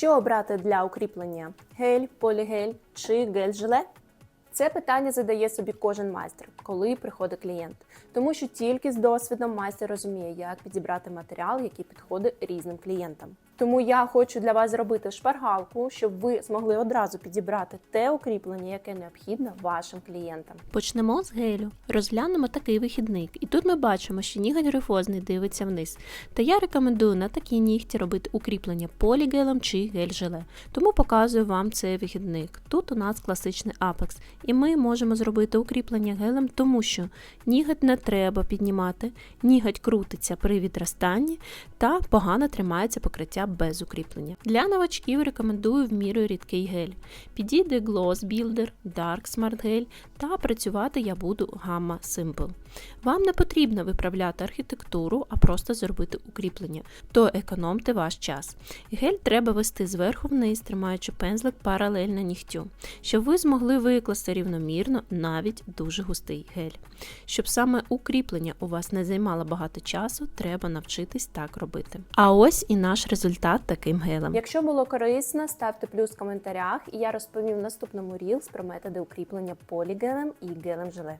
Що обрати для укріплення? Гель, полігель чи гель-желе? Це питання задає собі кожен майстер, коли приходить клієнт, тому що тільки з досвідом майстер розуміє, як підібрати матеріал, який підходить різним клієнтам. Тому я хочу для вас зробити шпаргалку, щоб ви змогли одразу підібрати те укріплення, яке необхідно вашим клієнтам. Почнемо з гелю. Розглянемо такий вихідник. І тут ми бачимо, що ніготь грифозний дивиться вниз. Та я рекомендую на такій нігті робити укріплення полігелем чи гель-желе. Тому показую вам цей вихідник. Тут у нас класичний апекс, і ми можемо зробити укріплення гелем, тому що ніготь не треба піднімати, ніготь крутиться при відростанні та погано тримається покриття без укріплення. Для новачків рекомендую в міру рідкий гель. Підійде Gloss Builder, Dark Smart Gel та працювати я буду Gamma Simple. Вам не потрібно виправляти архітектуру, а просто зробити укріплення, то економте ваш час. Гель треба вести зверху вниз, тримаючи пензлик паралельно нігтю, щоб ви змогли викласти рівномірно навіть дуже густий гель. Щоб саме укріплення у вас не займало багато часу, треба навчитись так робити. А ось і наш результат таким гелем. Якщо було корисно, ставте плюс в коментарях, і я розповім в наступному рілс про методи укріплення полігелем і гелем-желе.